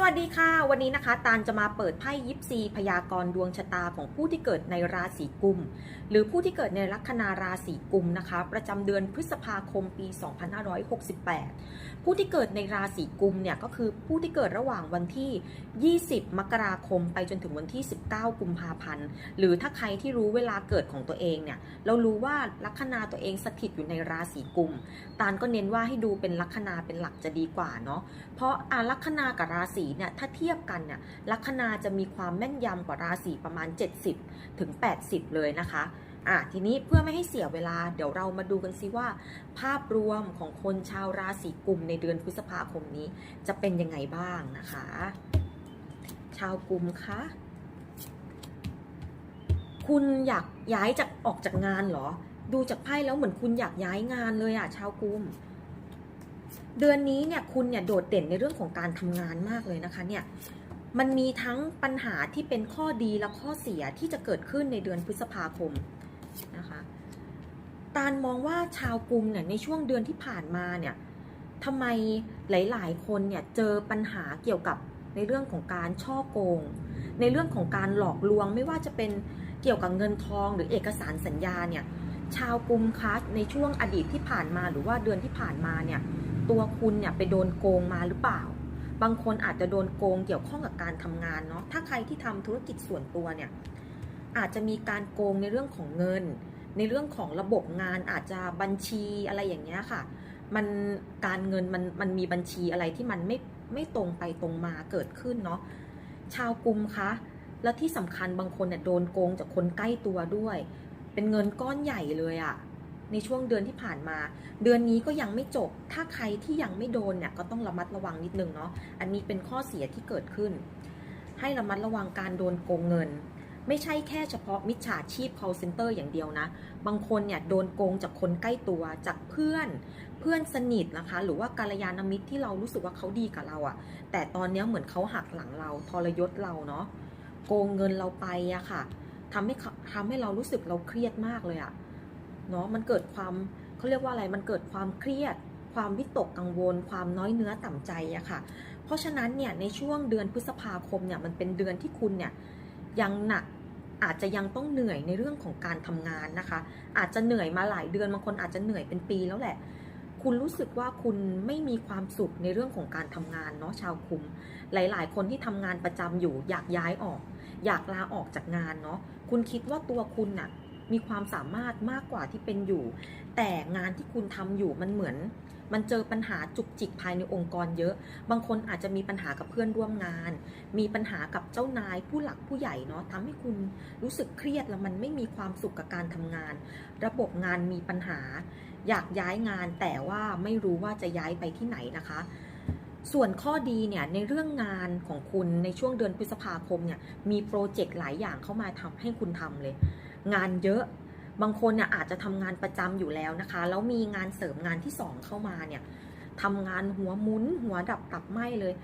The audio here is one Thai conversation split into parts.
สวัสดีค่ะ วันนี้นะคะตาลจะมาเปิดไพ่ยิปซีพยากรณ์ดวงชะตาของผู้ที่เกิดในราศีกุม หรือผู้ที่เกิดในลัคนาราศีกุมนะคะ ประจำเดือนพฤษภาคมปี 2568 ผู้ที่เกิดในราศีกุมเนี่ยก็คือผู้ที่เกิดระหว่างวันที่ 20 มกราคม ไปจนถึงวันที่ 19 กุมภาพันธ์หรือถ้าใครที่รู้เวลาเกิดของตัวเองเนี่ยเรารู้ว่าลัคนาตัวเองสถิตอยู่ในราศีกุมตาลก็เน้นว่าให้ดูเป็นลัคนาเป็นหลักจะดีกว่าเนาะเพราะอาลัคนากับราศีเนี่ยถ้าเทียบกันเนี่ยลัคนาจะมีความแม่นยำกว่าราศีประมาณ 70 ถึง 80 เลยนะคะอะทีนี้เพื่อไม่ให้เสียเวลาเดี๋ยวเรามาดูกันซิว่า ภาพรวมของคนชาวราศีกุมในเดือนพฤษภาคมนี้ จะเป็นยังไงบ้างนะคะ ชาวกุมคะคุณอยากย้ายจากออกจากงานเหรอ ดูจากไพ่แล้วเหมือนคุณอยากย้ายงานเลยอะชาวกุม เดือนนี้เนี่ยคุณเนี่ยโดดเด่นในเรื่องของการทำงานมากเลยนะคะเนี่ยมันมีทั้งปัญหาที่เป็นข้อดีและข้อเสียที่จะเกิดขึ้นในเดือนพฤษภาคมนะคะตาลมองว่าชาวกรุมเนี่ยในช่วงเดือนที่ผ่านมาเนี่ยทำไมหลาย ๆ คนเนี่ยเจอปัญหาเกี่ยวกับในเรื่องของการช่อโกง ในเรื่องของการหลอกลวง ไม่ว่าจะเป็นเกี่ยวกับเงินทองหรือเอกสารสัญญาเนี่ยชาวกรุมคะในช่วงอดีตที่ผ่านมาหรือว่าเดือนที่ผ่านมาเนี่ย ตัวคุณเนี่ยไปโดนโกงมาหรือเปล่า บางคนอาจจะโดนโกงเกี่ยวข้องกับการทำงานเนาะ ถ้าใครที่ทำธุรกิจส่วนตัวเนี่ยอาจจะมีการโกงในเรื่องของเงิน ในเรื่องของระบบงานอาจจะบัญชีอะไรอย่างเงี้ยค่ะ มันการเงินมันมันมีบัญชีอะไรที่มันไม่ไม่ตรงไปตรงมาเกิดขึ้นเนาะ ชาวกรุมคะ แล้วที่สำคัญบางคนเนี่ยโดนโกงจากคนใกล้ตัวด้วย เป็นเงินก้อนใหญ่เลยอะ ในช่วงเดือนที่ผ่านมา เดือนนี้ก็ยังไม่จบ ถ้าใครที่ยังไม่โดนเนี่ยก็ต้องระมัดระวังนิดนึงเนาะ อันนี้เป็นข้อเสียที่เกิดขึ้น ให้ระมัดระวังการโดนโกงเงิน ไม่ใช่แค่เฉพาะมิจฉาชีพ call center อย่างเดียวนะ บางคนเนี่ยโดนโกงจากคนใกล้ตัวจากเพื่อน เพื่อนสนิทนะคะ หรือว่าการยานมิตรที่เรารู้สึกว่าเขาดีกับเราอะแต่ตอนนี้เหมือนเขาหักหลังเราทรยศเราเนาะ โกงเงินเราไปอะค่ะทำให้ทำให้เรารู้สึกเราเครียดมากเลยอะ เนาะมันเกิดความเขาเรียกว่าอะไรมันเกิดความเครียด ความวิตกกังวล ความน้อยเนื้อต่ำใจอะค่ะ เพราะฉะนั้นเนี่ยในช่วงเดือนพฤษภาคมเนี่ยมันเป็นเดือนที่คุณเนี่ยยังหนักอาจจะยังต้องเหนื่อยในเรื่องของการทำงานนะคะ อาจจะเหนื่อยมาหลายเดือนบางคนอาจจะเหนื่อยเป็นปีแล้วแหละ คุณรู้สึกว่าคุณไม่มีความสุขในเรื่องของการทำงานเนาะชาวคุม หลาย ๆ คนที่ทำงานประจำอยู่อยากย้ายออก อยากลาออกจากงานเนาะคุณคิดว่าตัวคุณน่ะ มีความสามารถมากกว่าที่เป็นอยู่ แต่งานที่คุณทำอยู่มันเหมือน มันเจอปัญหาจุกจิกภายในองค์กรเยอะ บางคนอาจจะมีปัญหากับเพื่อนร่วมงาน มีปัญหากับเจ้านายผู้หลักผู้ใหญ่เนาะทำให้คุณรู้สึกเครียดแล้วมันไม่มีความสุขกับการทำงาน ระบบงานมีปัญหา อยากย้ายงานแต่ว่าไม่รู้ว่าจะย้ายไปที่ไหนนะคะส่วนข้อดีเนี่ยในเรื่องงานของคุณในช่วงเดือนพฤษภาคมเนี่ยมีโปรเจกต์หลายอย่างเข้ามาทำให้คุณทำเลย งานเยอะบางคนเนี่ยอาจจะทำงานประจำอยู่แล้วนะคะ แล้วมีงานเสริมงานที่สองเข้ามาเนี่ยทำงานหัวหมุนหัวดับตับไหมเลย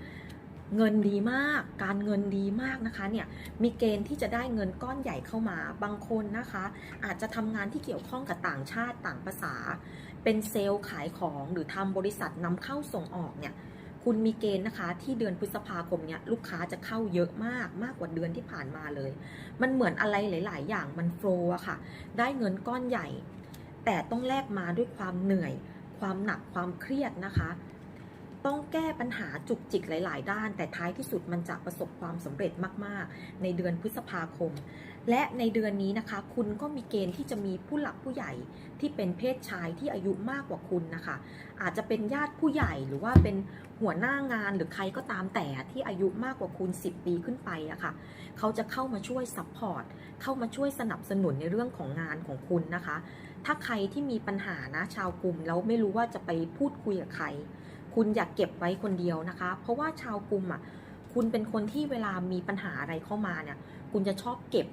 เงินดีมาก การเงินดีมากนะคะเนี่ยมีเกณฑ์ที่จะได้เงินก้อนใหญ่เข้ามาบางคนนะคะ อาจจะทำงานที่เกี่ยวข้องกับต่างชาติต่างภาษา เป็นเซลล์ขายของหรือทำบริษัทนำเข้าส่งออกเนี่ย คุณมีเกณฑ์นะคะ ที่เดือนพฤษภาคมเนี่ยลูกค้าจะเข้าเยอะมากมากกว่าเดือนที่ผ่านมาเลย มันเหมือนอะไรหลาย ๆ อย่างมันโฟล์อะค่ะ ได้เงินก้อนใหญ่ แต่ต้องแลกมาด้วยความเหนื่อย ความหนักความเครียดนะคะ ต้องแก้ปัญหาจุกจิกหลาย ๆ ด้าน แต่ท้ายที่สุดมันจะประสบความสำเร็จมาก ๆ ในเดือนพฤษภาคม และในเดือนนี้นะคะ คุณก็มีเกณฑ์ที่จะมีผู้หลักผู้ใหญ่ที่เป็นเพศชายที่อายุมากกว่าคุณนะคะ อาจจะเป็นญาติผู้ใหญ่หรือว่าเป็นหัวหน้างานหรือใครก็ตามแต่ที่อายุมากกว่าคุณ 10 ปีขึ้นไปอะค่ะเขาจะเข้ามาช่วยซัพพอร์ตเข้ามาช่วยสนับสนุนในเรื่องของงานของคุณนะคะ ถ้าใครที่มีปัญหานะชาวกลุ่มแล้วไม่รู้ว่าจะไปพูดคุยกับใคร คุณอยากเก็บไว้คนเดียวนะคะ เพราะว่าชาวกลุ่มอะคุณเป็นคนที่เวลามีปัญหาอะไรเข้ามาเนี่ย คุณจะชอบเก็บ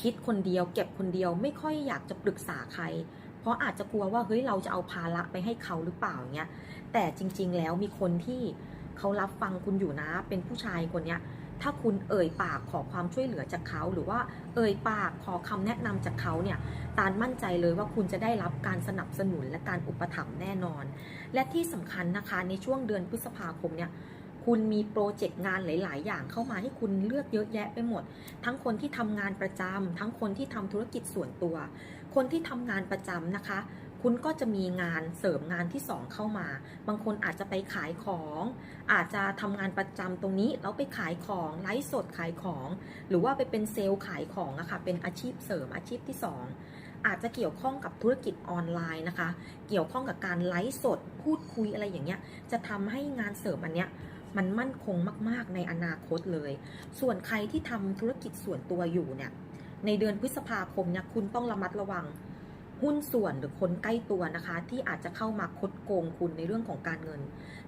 คิดคนเดียว เก็บคนเดียวไม่ค่อยอยากจะปรึกษาใคร เพราะอาจจะกลัวว่าเฮ้ยเราจะเอาภาระไปให้เขาหรือเปล่าอย่างเงี้ยแต่จริง ๆ แล้วมีคนที่เขารับฟังคุณอยู่นะ เป็นผู้ชายคนเนี้ยถ้าคุณเอ่ยปากขอความช่วยเหลือจากเขา หรือว่าเอ่ยปากขอคำแนะนำจากเขาเนี่ยตาลมั่นใจเลยว่าคุณจะได้รับการสนับสนุนและการอุปถัมภ์แน่นอน และที่สำคัญนะคะในช่วงเดือนพฤษภาคมเนี่ย คุณมีโปรเจกต์งานหลาย ๆ อย่างเข้ามาให้คุณเลือกเยอะแยะไปหมด ทั้งคนที่ทำงานประจำทั้งคนที่ทำธุรกิจส่วนตัว คนที่ทำงานประจำนะคะ คุณก็จะมีงานเสริมงานที่สองเข้ามา บางคนอาจจะไปขายของ อาจจะทำงานประจำตรงนี้แล้วไปขายของไลฟ์สดขายของ หรือว่าไปเป็นเซลล์ขายของอะค่ะเป็นอาชีพเสริมอาชีพที่สองอาจจะเกี่ยวข้องกับธุรกิจออนไลน์นะคะ เกี่ยวข้องกับการไลฟ์สด พูดคุยอะไรอย่างเงี้ย จะทำให้งานเสริมอันเนี้ย มันมั่นคงมาก ๆ ในอนาคตเลย ส่วนใครที่ทำธุรกิจส่วนตัวอยู่เนี่ย ในเดือนพฤษภาคมเนี่ยคุณต้องระมัดระวังหุ้นส่วนหรือคนใกล้ตัวนะคะ ที่อาจจะเข้ามาคดโกงคุณในเรื่องของการเงิน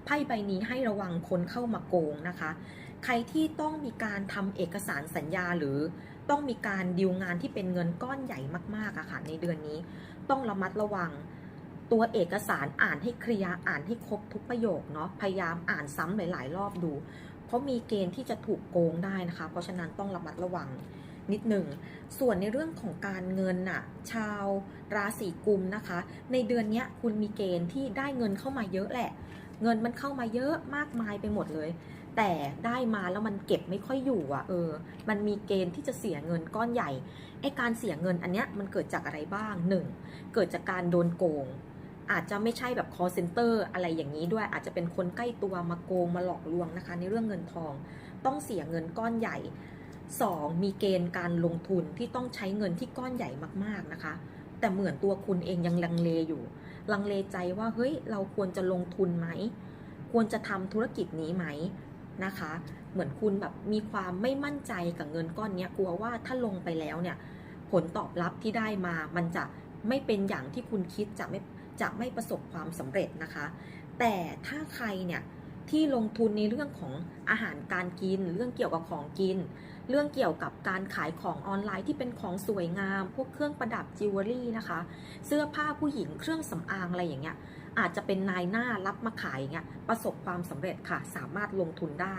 ไพ่ใบนี้ให้ระวังคนเข้ามาโกงนะคะ ใครที่ต้องมีการทำเอกสารสัญญาหรือต้องมีการดีลงานที่เป็นเงินก้อนใหญ่มากๆอะค่ะในเดือนนี้ ต้องระมัดระวัง ตัวเอกสารอ่านให้เคลียร์อ่านให้ครบทุกประโยคเนาะพยายามอ่านซ้ำหลาย ๆ รอบดู เพราะมีเกณฑ์ที่จะถูกโกงได้นะคะ เพราะฉะนั้นต้องระมัดระวังนิดหนึ่ง ส่วนในเรื่องของการเงินน่ะ ชาวราศีกุมนะคะ ในเดือนนี้คุณมีเกณฑ์ที่ได้เงินเข้ามาเยอะแหละ เงินมันเข้ามาเยอะมากมายไปหมดเลย แต่ได้มาแล้วมันเก็บไม่ค่อยอยู่อะ เออ มันมีเกณฑ์ที่จะเสียเงินก้อนใหญ่ ไอการเสียเงินอันเนี้ยมันเกิดจากอะไรบ้างหนึ่งเกิดจากการโดนโกง อาจจะไม่ใช่แบบ call center อะไรอย่างนี้ด้วย อาจจะเป็นคนใกล้ตัวมาโกงมาหลอกลวงนะคะ ในเรื่องเงินทอง ต้องเสียเงินก้อนใหญ่ 2. มีเกณฑ์การลงทุนที่ต้องใช้เงินที่ก้อนใหญ่มากๆนะคะ แต่เหมือนตัวคุณเองยังลังเลอยู่ ลังเลใจว่าเฮ้ยเราควรจะลงทุนไหม ควรจะทำธุรกิจนี้ไหมนะคะ เหมือนคุณแบบมีความไม่มั่นใจกับเงินก้อนนี้กลัวว่าถ้าลงไปแล้วเนี่ยผลตอบรับที่ได้มามันจะไม่เป็นอย่างที่คุณคิดจะไม่ จะไม่ประสบความสำเร็จนะคะ แต่ถ้าใครเนี่ยที่ลงทุนในเรื่องของอาหารการกิน เรื่องเกี่ยวกับของกิน เรื่องเกี่ยวกับการขายของออนไลน์ที่เป็นของสวยงาม พวกเครื่องประดับจิวเวลรี่นะคะ เสื้อผ้าผู้หญิงเครื่องสำอางอะไรอย่างเงี้ย อาจจะเป็นนายหน้ารับมาขายเงี้ยประสบความสำเร็จค่ะ สามารถลงทุนได้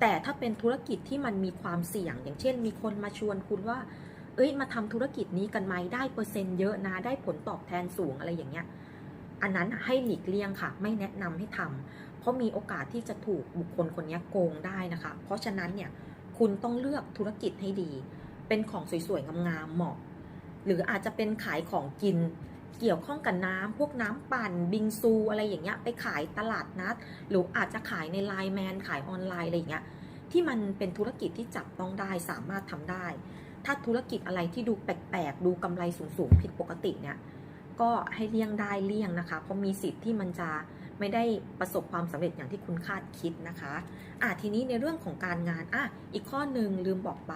แต่ถ้าเป็นธุรกิจที่มันมีความเสี่ยง อย่างเช่น มีคนมาชวนคุณว่า เอ้ยมาทำธุรกิจนี้กันไหมได้เปอร์เซ็นต์เยอะนะได้ผลตอบแทนสูงอะไรอย่างเงี้ย อันนั้นให้หลีกเลี่ยงค่ะ ไม่แนะนำให้ทำเพราะมีโอกาสที่จะถูกบุคคลคนนี้โกงได้นะคะ เพราะฉะนั้นเนี่ยคุณต้องเลือกธุรกิจให้ดี เป็นของสวยๆงามๆเหมาะ หรืออาจจะเป็นขายของกินเกี่ยวข้องกับน้ำพวกน้ำปั่น บิงซูอะไรอย่างเงี้ยไปขายตลาดนัด หรืออาจจะขายในไลน์แมนขายออนไลน์อะไรอย่างเงี้ยที่มันเป็นธุรกิจที่จับต้องได้สามารถทำได้ ถ้าธุรกิจอะไรที่ดูแปลกๆ ดูกำไรสูงๆ ผิดปกติเนี่ย ก็ให้เลี่ยงได้เลี่ยงนะคะ เพราะมีสิทธิ์ที่มันจะไม่ได้ประสบความสำเร็จอย่างที่คุณคาดคิดนะคะอะทีนี้ในเรื่องของการงานอะอีกข้อหนึ่งลืมบอกไป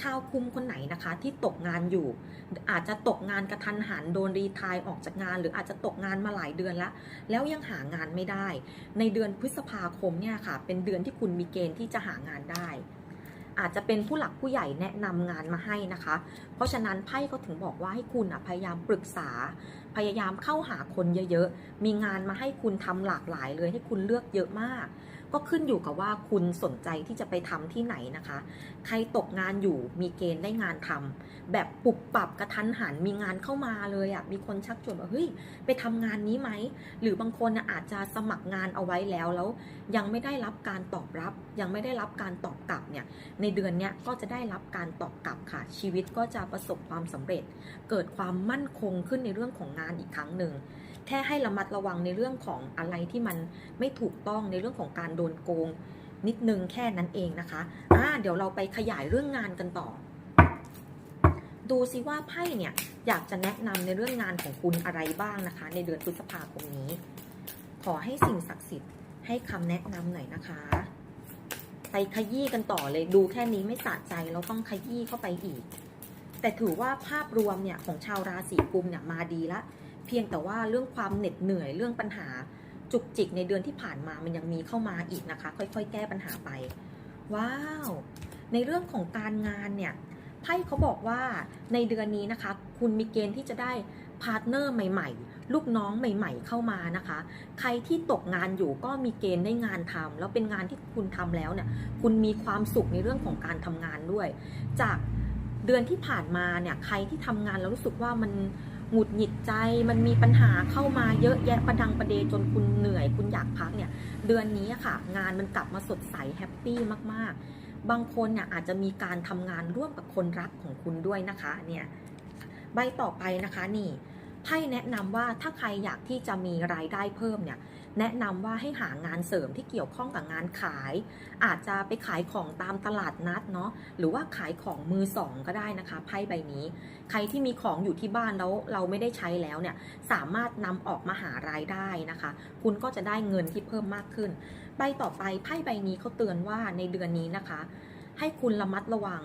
ชาวคุมคนไหนนะคะ ที่ตกงานอยู่ อาจจะตกงานกระทันหันโดนรีทายออกจากงาน หรืออาจจะตกงานมาหลายเดือนแล้ว แล้วยังหางานไม่ได้ ในเดือนพฤษภาคมเนี่ยค่ะ เป็นเดือนที่คุณมีเกณฑ์ที่จะหางานได้ อาจจะเป็นผู้หลักผู้ใหญ่แนะนำงานมาให้นะคะ เพราะฉะนั้นไพ่เขาถึงบอกว่าให้คุณพยายามปรึกษา พยายามเข้าหาคนเยอะๆ มีงานมาให้คุณทำหลากหลายเลยให้คุณเลือกเยอะมาก ก็ขึ้นอยู่กับว่าคุณสนใจที่จะไปทำที่ไหนนะคะ ใครตกงานอยู่มีเกณฑ์ได้งานทำแบบปุบปรับกระทันหันมีงานเข้ามาเลยอะ่ะมีคนชักชวนว่าเฮ้ยไปทำงานนี้ไหมหรือบางคนอาจจะสมัครงานเอาไว้แล้วแล้ว ยังไม่ได้รับการตอบรับ ยังไม่ได้รับการตอบกลับเนี่ยในเดือนเนี้ยก็จะได้รับการตอบกลับค่ะ ชีวิตก็จะประสบความสำเร็จ เกิดความมั่นคงขึ้นในเรื่องของงานอีกครั้งหนึ่ง แค่ให้ระมัดระวังในเรื่องของอะไรที่มันไม่ถูกต้องในเรื่องของการโดนโกง นิดนึงแค่นั้นเองนะคะอ่าเดี๋ยวเราไปขยายเรื่องงานกันต่อ ดูซิว่าไพ่เนี่ยอยากจะแนะนำในเรื่องงานของคุณอะไรบ้างนะคะ ในเดือนพฤษภาคมนี้ ขอให้สิ่งศักดิ์สิทธิ์ให้คำแนะนำหน่อยนะคะไปขยี้กันต่อเลยดูแค่นี้ไม่สะใจเราต้องขยี้เข้าไปอีก แต่ถือว่าภาพรวมเนี่ยของชาวราศีกุมเนี่ยมาดีละ เพียงแต่ว่าเรื่องความเหน็ดเหนื่อยเรื่องปัญหาจุกจิกในเดือนที่ผ่านมามันยังมีเข้ามาอีกนะคะ ค่อยๆ แก้ปัญหาไป ว้าว ในเรื่องของการงานเนี่ยไพ่เขาบอกว่าในเดือนนี้นะคะ คุณมีเกณฑ์ที่จะได้พาร์ทเนอร์ใหม่ ๆ ลูกน้องใหม่ ๆ เข้ามานะคะ ใครที่ตกงานอยู่ก็มีเกณฑ์ได้งานทำแล้วเป็นงานที่คุณทำแล้วเนี่ย คุณมีความสุขในเรื่องของการทำงานด้วย จากเดือนที่ผ่านมาเนี่ย ใครที่ทำงานแล้วรู้สึกว่ามัน หงุดหงิดใจ มันมีปัญหาเข้ามาเยอะแยะประดังประเดจนคุณเหนื่อย คุณอยากพักเนี่ย เดือนนี้ค่ะ งานมันกลับมาสดใสแฮปปี้มากๆ บางคนเนี่ยอาจจะมีการทำงานร่วมกับคนรักของคุณด้วยนะคะเนี่ยใบต่อไปนะคะนี่ไพ่แนะนำว่าถ้าใครอยากที่จะมีรายได้เพิ่มเนี่ย แนะนำว่าให้หางานเสริมที่เกี่ยวข้องกับงานขาย อาจจะไปขายของตามตลาดนัดเนาะหรือว่าขายของมือสองก็ได้นะคะไพ่ใบนี้ ใครที่มีของอยู่ที่บ้านแล้วเราไม่ได้ใช้แล้วเนี่ยสามารถนำออกมาหารายได้นะคะ คุณก็จะได้เงินที่เพิ่มมากขึ้นใบต่อไปไพ่ใบนี้เขาเตือนว่าในเดือนนี้นะคะ ให้คุณระมัดระวัง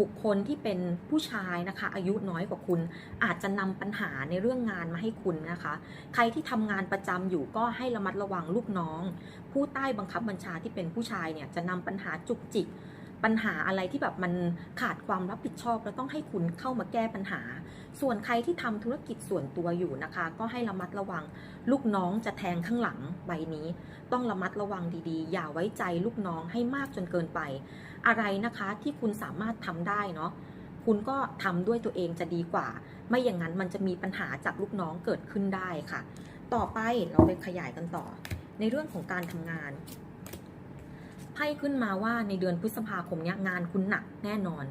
บุคคลที่เป็นผู้ชายนะคะ อายุน้อยกว่าคุณ อาจจะนำปัญหาในเรื่องงานมาให้คุณนะคะ ใครที่ทำงานประจำอยู่ก็ให้ระมัดระวังลูกน้อง ผู้ใต้บังคับบัญชาที่เป็นผู้ชายเนี่ยจะนำปัญหาจุกจิก ปัญหาอะไรที่แบบมันขาดความรับผิดชอบแล้วต้องให้คุณเข้ามาแก้ปัญหา ส่วนใครที่ทำธุรกิจส่วนตัวอยู่นะคะ ก็ให้ระมัดระวัง ลูกน้องจะแทงข้างหลังใบนี้ ต้องระมัดระวังดีๆ อย่าไว้ใจลูกน้องให้มากจนเกินไป อะไรนะคะที่คุณสามารถทำได้เนาะคุณก็ทำด้วยตัวเองจะดีกว่า ไม่อย่างนั้นมันจะมีปัญหาจากลูกน้องเกิดขึ้นได้ค่ะ ต่อไปเราไปขยายกันต่อ ในเรื่องของการทำงาน ไพ่ขึ้นมาว่าในเดือนพฤษภาคมเนี้ยงานคุณหนักแน่นอน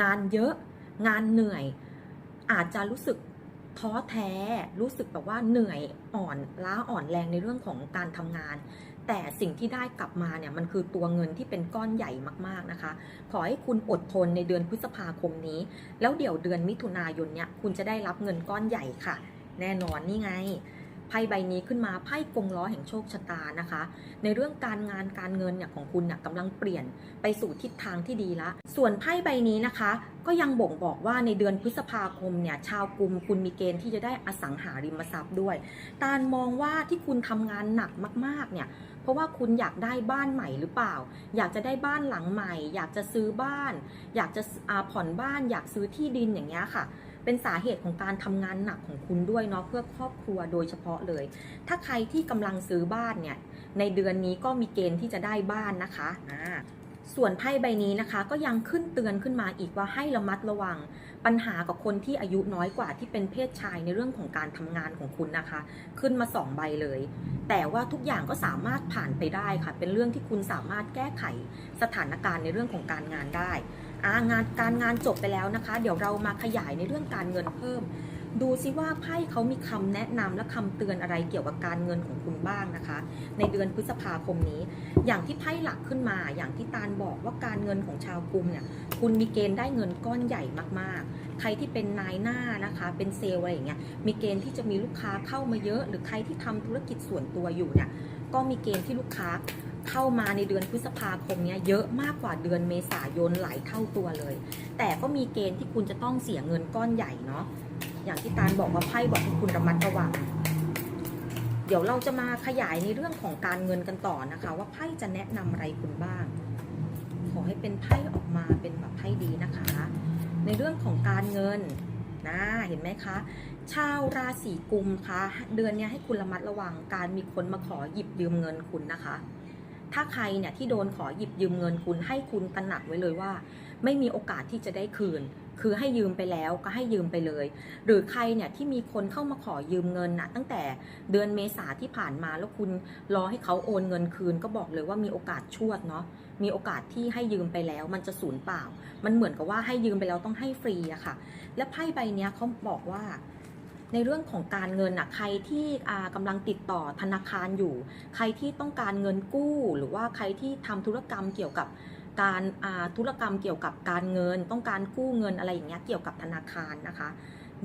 งานเยอะ งานเหนื่อย อาจจะรู้สึกท้อแท้ รู้สึกแบบว่าเหนื่อยอ่อนล้าอ่อนแรงในเรื่องของการทำงาน แต่สิ่งที่ได้กลับมาเนี่ยมันคือตัวเงินที่เป็นก้อนใหญ่มากๆนะคะ ขอให้คุณอดทนในเดือนพฤษภาคมนี้ แล้วเดี๋ยวเดือนมิถุนายนเนี่ยคุณจะได้รับเงินก้อนใหญ่ค่ะ แน่นอนนี่ไง พ่ใบนี้ขึ้นมาไพ่กงล้อแห่งโชคชะตานะคะ ในเรื่องการงานการเงินเนี่ยของคุณเนี่ยกำลังเปลี่ยนไปสู่ทิศทางที่ดีละ ส่วนไพ่ใบนี้นะคะ ก็ยังบ่งบอกว่าในเดือนพฤษภาคมเนี่ยชาวกลุ่มคุณมีเกณฑ์ที่จะได้อสังหาริมทรัพย์ด้วยตาลมองว่าที่คุณทำงานหนักมาก ๆ เนี่ยเพราะว่าคุณอยากได้บ้านใหม่หรือเปล่า อยากจะได้บ้านหลังใหม่ อยากจะซื้อบ้าน อยากจะผ่อนบ้าน อยากซื้อที่ดินอย่างเงี้ยค่ะ เป็นสาเหตุของการทำงานหนักของคุณด้วยเนาะเพื่อครอบครัวโดยเฉพาะเลย ถ้าใครที่กำลังซื้อบ้านเนี่ยในเดือนนี้ก็มีเกณฑ์ที่จะได้บ้านนะคะอ่าส่วนไพ่ใบนี้นะคะ ก็ยังขึ้นเตือนขึ้นมาอีกว่าให้ระมัดระวัง ปัญหากับคนที่อายุน้อยกว่าที่เป็นเพศชายในเรื่องของการทำงานของคุณนะคะ ขึ้นมาสองใบเลย แต่ว่าทุกอย่างก็สามารถผ่านไปได้ค่ะ เป็นเรื่องที่คุณสามารถแก้ไขสถานการณ์ในเรื่องของการงานได้อางานการงานจบไปแล้วนะคะ เดี๋ยวเรามาขยายในเรื่องการเงินเพิ่ม ดูซิว่าไพ่เขามีคำแนะนำและคำเตือนอะไรเกี่ยวกับการเงินของคุณบ้างนะคะ ในเดือนพฤษภาคมนี้ อย่างที่ไพ่หลักขึ้นมา อย่างที่ตาลบอกว่าการเงินของชาวกรุมเนี่ยคุณมีเกณฑ์ได้เงินก้อนใหญ่มากๆ ใครที่เป็นนายหน้านะคะ เป็นเซลล์อะไรอย่างเงี้ยมีเกณฑ์ที่จะมีลูกค้าเข้ามาเยอะ หรือใครที่ทำธุรกิจส่วนตัวอยู่เนี่ยก็มีเกณฑ์ที่ลูกค้าเข้ามาในเดือนพฤษภาคมเนี้ยเยอะมากกว่าเดือนเมษายนหลายเท่าตัวเลย แต่ก็มีเกณฑ์ที่คุณจะต้องเสียเงินก้อนใหญ่เนาะ อย่างที่ตาลบอกว่าไพ่บอกให้คุณระมัดระวัง เดี๋ยวเราจะมาขยายในเรื่องของการเงินกันต่อนะคะ ว่าไพ่จะแนะนำอะไรคุณบ้าง ขอให้เป็นไพ่ออกมาเป็นแบบไพ่ดีนะคะ ในเรื่องของการเงินนะเห็นไหมคะ ชาวราศีกุมคะเดือนนี้ให้คุณระมัดระวังการมีคนมาขอหยิบยืมเงินคุณนะคะ ถ้าใครเนี่ยที่โดนขอหยิบยืมเงินคุณให้คุณตระหนักไว้เลยว่า ไม่มีโอกาสที่จะได้คืน คือให้ยืมไปแล้วก็ให้ยืมไปเลย หรือใครเนี่ยที่มีคนเข้ามาขอยืมเงินน่ะตั้งแต่เดือนเมษาที่ผ่านมาแล้วคุณรอให้เขาโอนเงินคืน ก็บอกเลยว่ามีโอกาสชวดเนาะมีโอกาสที่ให้ยืมไปแล้ว มันจะสูญเปล่า มันเหมือนกับว่าให้ยืมไปแล้วต้องให้ฟรีอะค่ะ และไพ่ใบเนี้ยเขาบอกว่าในเรื่องของการเงินน่ะใครที่อ่ากำลังติดต่อธนาคารอยู่ ใครที่ต้องการเงินกู้ หรือว่าใครที่ทำธุรกรรมเกี่ยวกับ การธุรกรรมเกี่ยวกับการเงิน ต้องการกู้เงินอะไรอย่างเงี้ยเกี่ยวกับธนาคารนะคะ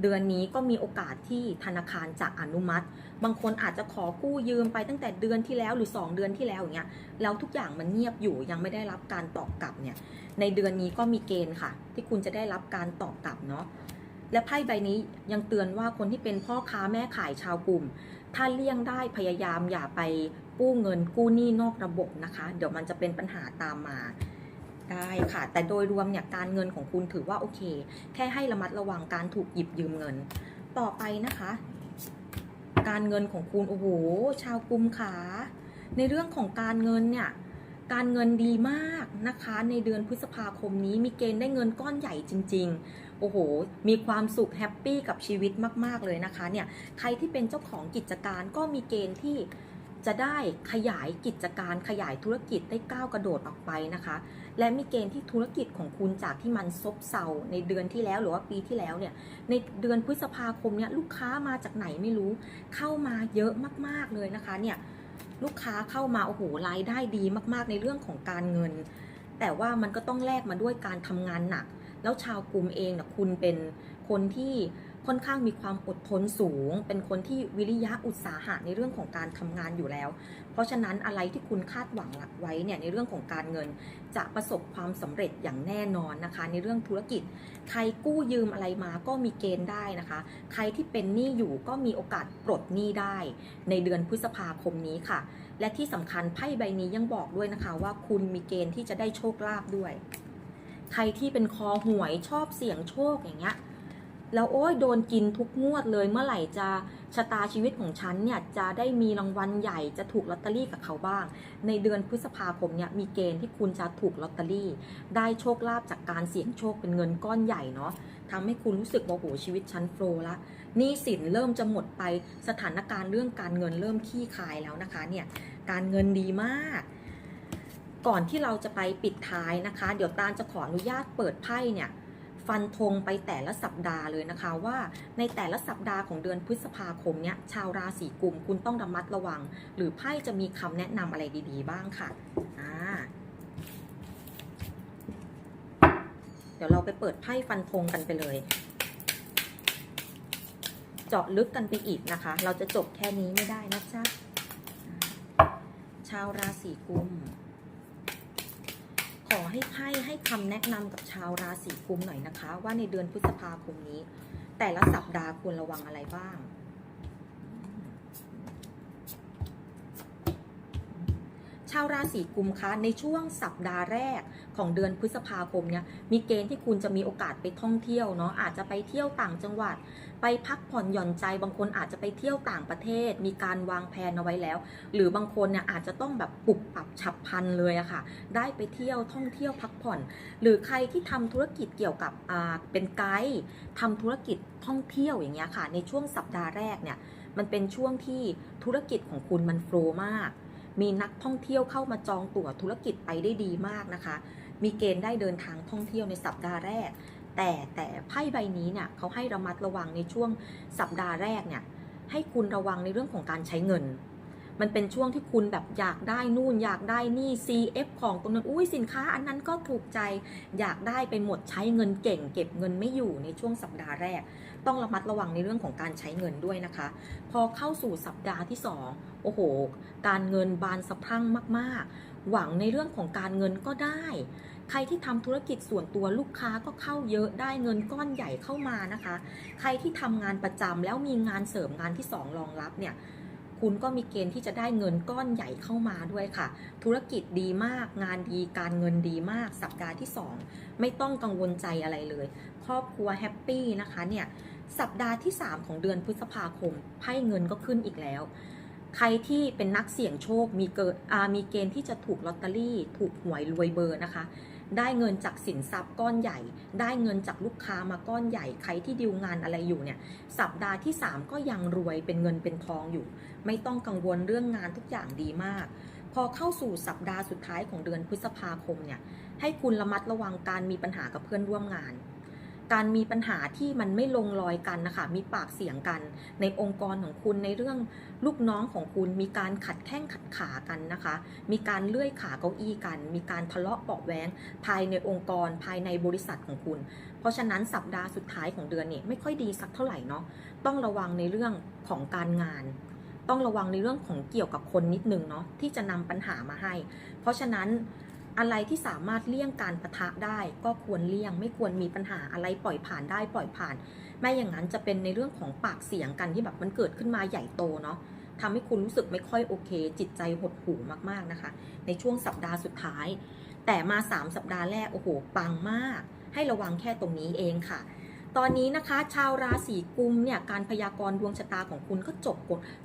เดือนนี้ก็มีโอกาสที่ธนาคารจะอนุมัติ บางคนอาจจะขอกู้ยืมไปตั้งแต่เดือนที่แล้วหรือ 2 เดือนที่แล้วอย่างเงี้ยแล้วทุกอย่างมันเงียบอยู่ยังไม่ได้รับการตอบกลับเนี่ยในเดือนนี้ก็มีเกณฑ์ค่ะ ที่คุณจะได้รับการตอบกลับเนาะและไพ่ใบนี้ยังเตือนว่าคนที่เป็นพ่อค้าแม่ขายชาวกลุ่ม ถ้าเลี่ยงได้พยายามอย่าไปกู้เงินกู้หนี้นอกระบบนะคะ เดี๋ยวมันจะเป็นปัญหาตามมา ได้ค่ะ แต่โดยรวมเนี่ยการเงินของคุณถือว่าโอเค แค่ให้ระมัดระวังการถูกหยิบยืมเงิน ต่อไปนะคะ การเงินของคุณโอ้โหชาวกุมขา ในเรื่องของการเงินเนี่ยการเงินดีมากนะคะ ในเดือนพฤษภาคมนี้มีเกณฑ์ได้เงินก้อนใหญ่จริง ๆ โอ้โห มีความสุขแฮปปี้กับชีวิตมาก ๆ เลยนะคะเนี่ย ใครที่เป็นเจ้าของกิจการก็มีเกณฑ์ที่ จะได้ขยายกิจการขยายธุรกิจได้ก้าวกระโดดออกไปนะคะ และมีเกณฑ์ที่ธุรกิจของคุณจากที่มันซบเซาในเดือนที่แล้วหรือว่าปีที่แล้วเนี่ยในเดือนพฤษภาคมเนี่ยลูกค้ามาจากไหนไม่รู้ เข้ามาเยอะมากๆเลยนะคะเนี่ยลูกค้าเข้ามาโอ้โหรายได้ดีมาก ๆ ในเรื่องของการเงิน แต่ว่ามันก็ต้องแลกมาด้วยการทำงานหนัก แล้วชาวกลุ่มเองนะคุณเป็นคนที่ ค่อนข้างมีความอดทนสูง เป็นคนที่วิริยะอุตสาหะในเรื่องของการทำงานอยู่แล้ว เพราะฉะนั้นอะไรที่คุณคาดหวังไว้เนี่ยในเรื่องของการเงินจะประสบความสำเร็จอย่างแน่นอนนะคะ ในเรื่องธุรกิจ ใครกู้ยืมอะไรมาก็มีเกณฑ์ได้นะคะ ใครที่เป็นหนี้อยู่ก็มีโอกาสปลดหนี้ได้ ในเดือนพฤษภาคมนี้ค่ะ และที่สำคัญไพ่ใบนี้ยังบอกด้วยนะคะ ว่าคุณมีเกณฑ์ที่จะได้โชคลาภด้วย ใครที่เป็นคอหวยชอบเสี่ยงโชคอย่างเงี้ย แล้วโอ้ยโดนกินทุกงวดเลยเมื่อไหร่จะชะตาชีวิตของฉันเนี่ยจะได้มีรางวัลใหญ่จะถูกลอตเตอรี่กับเขาบ้าง ในเดือนพฤษภาคมเนี่ยมีเกณฑ์ที่คุณจะถูกลอตเตอรี่ ได้โชคลาภจากการเสี่ยงโชคเป็นเงินก้อนใหญ่เนาะทำให้คุณรู้สึกว่าโหชีวิตฉันโฟล์ละหนี้สินเริ่มจะหมดไปสถานการณ์เรื่องการเงินเริ่มขี้คายแล้วนะคะเนี่ยการเงินดีมากก่อนที่เราจะไปปิดท้ายนะคะ เดี๋ยวตาลจะขออนุญาตเปิดไพ่เนี่ย ฟันธงไปแต่ละสัปดาห์เลยนะคะว่าในแต่ละสัปดาห์ของเดือนพฤษภาคมเนี่ยชาวราศีกุมคุณต้องระมัดระวัง หรือไพ่จะมีคำแนะนำอะไรดีๆ บ้างค่ะอ่าเดี๋ยวเราไปเปิดไพ่ฟันธงกันไปเลย เจาะลึกกันไปอีกนะคะ เราจะจบแค่นี้ไม่ได้นะจ๊ะชาวราศีกุม ขอให้ไพ่ให้คำแนะนำกับชาวราศีกุมหน่อยนะคะ ว่าในเดือนพฤษภาคมนี้ แต่ละสัปดาห์ควรระวังอะไรบ้าง ชาวราศีกุมคะในช่วงสัปดาห์แรกของเดือนพฤษภาคมเนี่ยมีเกณฑ์ที่คุณจะมีโอกาสไปท่องเที่ยวเนาะอาจจะไปเที่ยวต่างจังหวัด ไปพักผ่อนหย่อนใจ บางคนอาจจะไปเที่ยวต่างประเทศ มีการวางแผนเอาไว้แล้ว หรือบางคนเนี่ยอาจจะต้องแบบปรับปรับฉับพลันเลยอะค่ะ ได้ไปเที่ยวท่องเที่ยวพักผ่อน หรือใครที่ทำธุรกิจเกี่ยวกับอ่าเป็นไกด์ทำธุรกิจท่องเที่ยวอย่างเงี้ยค่ะ ในช่วงสัปดาห์แรกเนี่ยมันเป็นช่วงที่ธุรกิจของคุณมันโฟล์มาก มีนักท่องเที่ยวเข้ามาจองตั๋วธุรกิจไปได้ดีมากนะคะ มีเกณฑ์ได้เดินทางท่องเที่ยวในสัปดาห์แรก แต่แต่ไพ่ใบนี้เนี่ยเขาให้ระมัดระวังในช่วงสัปดาห์แรกเนี่ยให้คุณระวังในเรื่องของการใช้เงิน มันเป็นช่วงที่คุณแบบอยากได้นู่นอยากได้นี่ CF ของตรงนั้นอุ้ยสินค้าอันนั้นก็ถูกใจอยากได้ไปหมดใช้เงินเก่ง เก็บเงินไม่อยู่ในช่วงสัปดาห์แรก ต้องระมัดระวังในเรื่องของการใช้เงินด้วยนะคะ พอเข้าสู่สัปดาห์ที่สองโอ้โห การเงินบานสะพรั่งมาก ๆ หวังในเรื่องของการเงินก็ได้ ใครที่ทำธุรกิจส่วนตัวลูกค้าก็เข้าเยอะได้เงินก้อนใหญ่เข้ามานะคะ ใครที่ทำงานประจำแล้วมีงานเสริมงานที่สองรองรับเนี่ยคุณก็มีเกณฑ์ที่จะได้เงินก้อนใหญ่เข้ามาด้วยค่ะ ธุรกิจดีมาก งานดี การเงินดีมาก สัปดาห์ที่ 2 ไม่ต้องกังวลใจอะไรเลย ครอบครัวแฮปปี้นะคะเนี่ย สัปดาห์ที่ 3 ของเดือนพฤษภาคม ไพ่เงินก็ขึ้นอีกแล้ว ใครที่เป็นนักเสี่ยงโชค มีเกิดมีเกณฑ์ที่จะถูกลอตเตอรี่ ถูกหวยรวยเบอร์นะคะ ได้เงินจากสินทรัพย์ก้อนใหญ่ ได้เงินจากลูกค้ามาก้อนใหญ่ ใครที่ดิวงานอะไรอยู่เนี่ย สัปดาห์ที่ 3 ก็ยังรวยเป็นเงินเป็นทองอยู่ ไม่ต้องกังวลเรื่องงานทุกอย่างดีมาก พอเข้าสู่สัปดาห์สุดท้ายของเดือนพฤษภาคมเนี่ย ให้คุณระมัดระวังการมีปัญหากับเพื่อนร่วมงาน การมีปัญหาที่มันไม่ลงรอยกันนะคะ มีปากเสียงกัน ในองค์กรของคุณในเรื่องลูกน้องของคุณ มีการขัดแข้งขัดขากันนะคะ มีการเลื่อยขาเก้าอี้กัน มีการทะเลาะเบาะแวงภายในองค์กรภายในบริษัทของคุณ เพราะฉะนั้นสัปดาห์สุดท้ายของเดือนนี้ไม่ค่อยดีสักเท่าไหร่เนาะ ต้องระวังในเรื่องของการงานต้องระวังในเรื่องของเกี่ยวกับคนนิดนึงเนาะที่จะนำปัญหามาให้ เพราะฉะนั้น อะไรที่สามารถเลี่ยงการประทะได้ ก็ควรเลี่ยง ไม่ควรมีปัญหาอะไรปล่อยผ่านได้ปล่อยผ่าน ไม่อย่างนั้นจะเป็นในเรื่องของปากเสียงกันที่แบบมันเกิดขึ้นมาใหญ่โตเนาะทำให้คุณรู้สึกไม่ค่อยโอเค จิตใจหดหู่มากๆนะคะ ในช่วงสัปดาห์สุดท้าย แต่มา 3 สัปดาห์แรกโอ้โหปังมาก ให้ระวังแค่ตรงนี้เองค่ะ ตอนนี้นะคะ ชาวราศีกุมเนี่ยการพยากรณ์ดวงชะตาของคุณก็จบ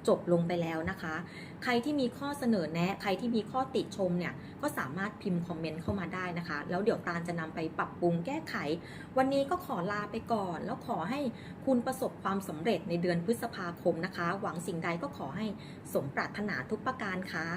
จบลงไปแล้วนะคะ ใครที่มีข้อเสนอแนะ ใครที่มีข้อติชมเนี่ยก็สามารถพิมพ์คอมเมนต์เข้ามาได้นะคะ แล้วเดี๋ยวตาลจะนำไปปรับปรุงแก้ไข วันนี้ก็ขอลาไปก่อน แล้วขอให้คุณประสบความสำเร็จในเดือนพฤษภาคมนะคะ หวังสิ่งใดก็ขอให้สมปรารถนาทุกประการค่ะ